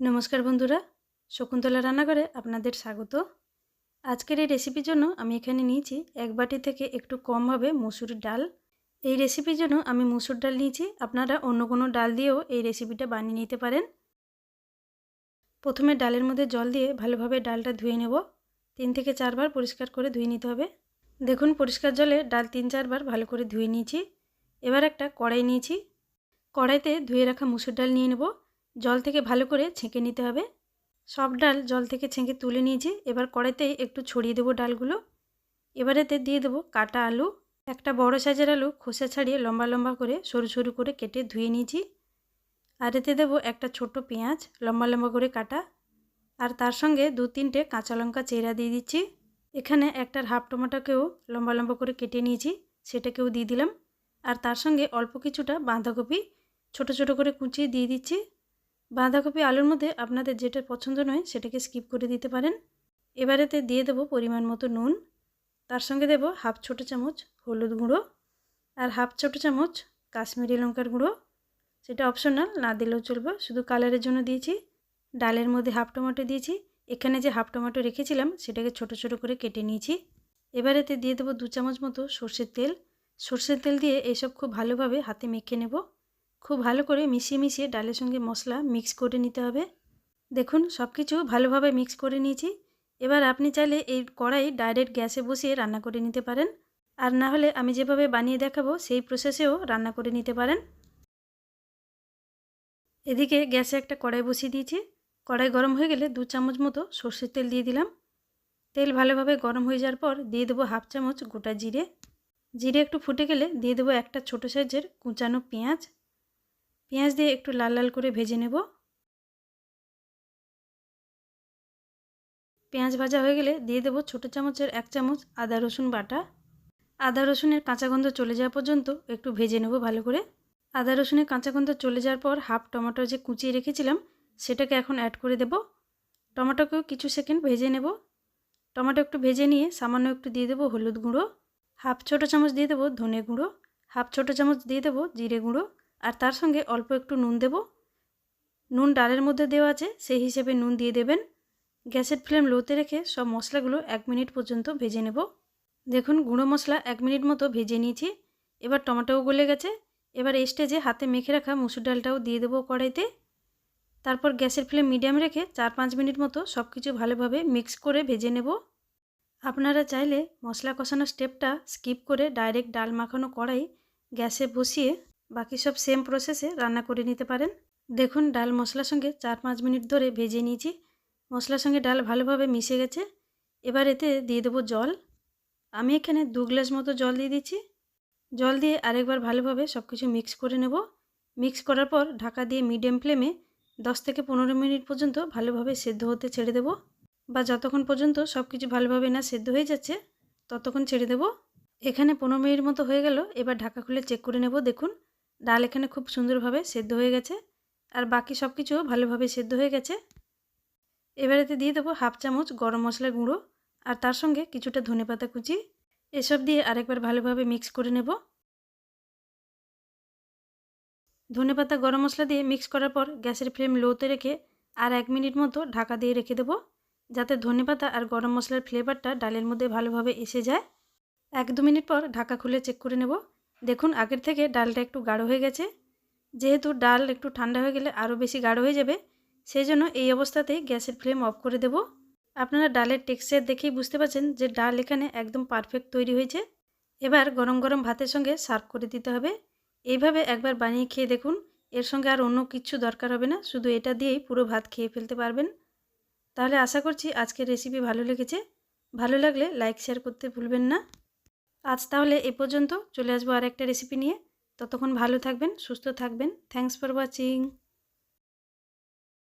নমস্কার বন্ধুরা, শকুন্তলা রান্নাঘরে আপনাদের স্বাগত। আজকের এই রেসিপির জন্য আমি এখানে নিয়েছি এক বাটি থেকে একটু কম হবে মুসুর ডাল। এই রেসিপির জন্য আমি মুসুর ডাল নিয়েছি, আপনারা অন্য কোনো ডাল দিয়েও এই রেসিপিটা বানিয়ে নিতে পারেন। প্রথমে ডালের মধ্যে জল দিয়ে ভালোভাবে ডালটা ধুয়ে নেব। তিন থেকে চারবার পরিষ্কার করে ধুয়ে নিতে হবে। দেখুন, পরিষ্কার জলে ডাল তিন চারবার ভালো করে ধুয়ে নিয়েছি। এবার একটা কড়াই নিয়েছি। কড়াইতে ধুয়ে রাখা মুসুর ডাল নিয়ে নেব। জল থেকে ভালো করে ছেঁকে নিতে হবে। সব ডাল জল থেকে ছেঁকে তুলে নিয়েছি। এবার কড়াইতে একটু ছড়িয়ে দেবো ডালগুলো। এবার এতে দিয়ে দেবো কাটা আলু। একটা বড় সাইজের আলু খোসা ছাড়িয়ে লম্বা লম্বা করে সরু সরু করে কেটে ধুয়ে নিয়েছি। আর এতে দেবো একটা ছোট পেঁয়াজ, লম্বা লম্বা করে কাটা। আর তার সঙ্গে দু তিনটে কাঁচা লঙ্কা চেরা দিয়ে দিচ্ছি। এখানে একটার হাফ টমাটোকেও লম্বা লম্বা করে কেটে নিয়েছি, সেটাকেও দিয়ে দিলাম। আর তার সঙ্গে অল্প কিছুটা বাঁধাকপি ছোট ছোট করে কুচিয়ে দিয়ে দিচ্ছি। বাঁধাকপি আলুর মধ্যে আপনাদের যেটা পছন্দ নয় সেটাকে স্কিপ করে দিতে পারেন। এবারেতে দিয়ে দেবো পরিমাণ মতো নুন। তার সঙ্গে দেব হাফ ছোটো চামচ হলুদ গুঁড়ো আর হাফ ছোটো চামচ কাশ্মীরি লঙ্কার গুঁড়ো। সেটা অপশনাল না দিলেও চলবে। শুধু কালারের জন্য দিয়েছি। ডালের মধ্যে হাফ টমেটো দিয়েছি। এখানে যে হাফ টমেটো রেখেছিলাম সেটাকে ছোট ছোট করে কেটে নিয়েছি। এবারেতে দিয়ে দেবো দু চামচ মতো সর্ষের তেল। সর্ষের তেল দিয়ে এসব খুব ভালোভাবে হাতে মেখে নেব। খুব ভালো করে মিশিয়ে মিশিয়ে ডালের সঙ্গে মশলা মিক্স করে নিতে হবে। দেখুন সব কিছু ভালোভাবে মিক্স করে নিয়েছি। এবার আপনি চাইলে এই কড়াই ডাইরেক্ট গ্যাসে বসিয়ে রান্না করে নিতে পারেন। আর না হলে আমি যেভাবে বানিয়ে দেখাবো, সেই প্রসেসেও রান্না করে নিতে পারেন। এদিকে গ্যাসে একটা কড়াই বসিয়ে দিয়েছি। কড়াই গরম হয়ে গেলে দু চামচ মতো সর্ষের তেল দিয়ে দিলাম। তেল ভালোভাবে গরম হয়ে যাওয়ার পর দিয়ে দেবো হাফ চামচ গোটা জিরে। জিরে একটু ফুটে গেলে দিয়ে দেবো একটা ছোটো সাইজের কুচানো পেঁয়াজ। পেঁয়াজ দিয়ে একটু লাল লাল করে ভেজে নেব। পেঁয়াজ ভাজা হয়ে গেলে দিয়ে দেবো ছোটো চামচের এক চামচ আদা, রসুন বাটা। আদা, রসুনের কাঁচা গন্ধ চলে যাওয়া পর্যন্ত একটু ভেজে নেব ভালো করে। আদা, রসুনের কাঁচা গন্ধ চলে যাওয়ার পর হাফ টমেটো যে কুচিয়ে রেখেছিলাম, সেটাকে এখন অ্যাড করে দেব। টমেটোকেও কিছু সেকেন্ড ভেজে নেব। টমেটো একটু ভেজে নিয়ে সামান্য একটু দিয়ে দেবো হলুদ গুঁড়ো। হাফ ছোটো চামচ দিয়ে দেবো ধনে গুঁড়ো। হাফ ছোটো চামচ দিয়ে দেবো জিরে গুঁড়ো। আর তার সঙ্গে অল্প একটু নুন দেব। নুন ডালের মধ্যে দেওয়া আছে, সেই হিসেবে নুন দিয়ে দেবেন। গ্যাসের ফ্লেম লোতে রেখে সব মশলাগুলো এক মিনিট পর্যন্ত ভেজে নেব। দেখুন, গুঁড়ো মশলা এক মিনিট মতো ভেজে নিয়েছি। এবার টমেটোও গলে গেছে। এবার এই স্টেজে হাতে মেখে রাখা মুসুর ডালটাও দিয়ে দেবো কড়াইতে। তারপর গ্যাসের ফ্লেম মিডিয়াম রেখে চার পাঁচ মিনিট মতো সব কিছু ভালোভাবে মিক্স করে ভেজে নেব। আপনারা চাইলে মশলা কষানোর স্টেপটা স্কিপ করে ডাইরেক্ট ডাল মাখানো কড়াই গ্যাসে বসিয়ে বাকি সব সেম প্রসেসে রান্না করে নিতে পারেন। দেখুন, ডাল মশলার সঙ্গে চার পাঁচ মিনিট ধরে ভেজে নিয়েছি। মশলার সঙ্গে ডাল ভালোভাবে মিশে গেছে। এবার এতে দিয়ে দেবো জল। আমি এখানে দু গ্লাস মতো জল দিয়ে দিচ্ছি। জল দিয়ে আরেকবার ভালোভাবে সব কিছু মিক্স করে নেব। মিক্স করার পর ঢাকা দিয়ে মিডিয়াম ফ্লেমে দশ থেকে পনেরো মিনিট পর্যন্ত ভালোভাবে সেদ্ধ হতে ছেড়ে দেব। বা যতক্ষণ পর্যন্ত সব কিছু ভালোভাবে না সেদ্ধ হয়ে যাচ্ছে, ততক্ষণ ছেড়ে দেব। এখানে পনেরো মিনিট মতো হয়ে গেল। এবার ঢাকা খুলে চেক করে নেব, দেখুন। ডাল এখানে খুব সুন্দরভাবে সেদ্ধ হয়ে গেছে। আর বাকি সব কিছুও ভালোভাবে সেদ্ধ হয়ে গেছে। এবারেতে দিয়ে দেবো হাফ চামচ গরম মশলা গুঁড়ো আর তার সঙ্গে কিছুটা ধনে পাতা কুচি। এসব দিয়ে আরেকবার ভালোভাবে মিক্স করে নেব। ধনে পাতা গরম মশলা দিয়ে মিক্স করার পর গ্যাসের ফ্লেম লোতে রেখে আর এক মিনিট মতো ঢাকা দিয়ে রেখে দেবো। যাতে ধনে পাতা আর গরম মশলার ফ্লেভারটা ডালের মধ্যে ভালোভাবে এসে যায়। এক দু মিনিট পর ঢাকা খুলে চেক করে নেব। দেখুন, আগের থেকে ডালটা একটু গাঢ় হয়ে গেছে। যেহেতু ডাল একটু ঠান্ডা হয়ে গেলে আরও বেশি গাঢ় হয়ে যাবে সেই জন্য এই অবস্থাতেই গ্যাসের ফ্লেম অফ করে দেব। আপনারা ডালের টেক্সচার দেখেই বুঝতে পারছেন যে ডাল এখানে একদম পারফেক্ট তৈরি হয়েছে। এবার গরম গরম ভাতের সঙ্গে সার্ভ করে দিতে হবে। এইভাবে একবার বানিয়ে খেয়ে দেখুন, এর সঙ্গে আর অন্য কিছু দরকার হবে না, শুধু এটা দিয়েই পুরো ভাত খেয়ে ফেলতে পারবেন। তাহলে আশা করছি আজকের রেসিপি ভালো লেগেছে। ভালো লাগলে লাইক, শেয়ার করতে ভুলবেন না। আজ তাহলে এ পর্যন্ত চলে আসব আর একটা রেসিপি নিয়ে। ততক্ষণ ভালো থাকবেন, সুস্থ থাকবেন। Thanks for watching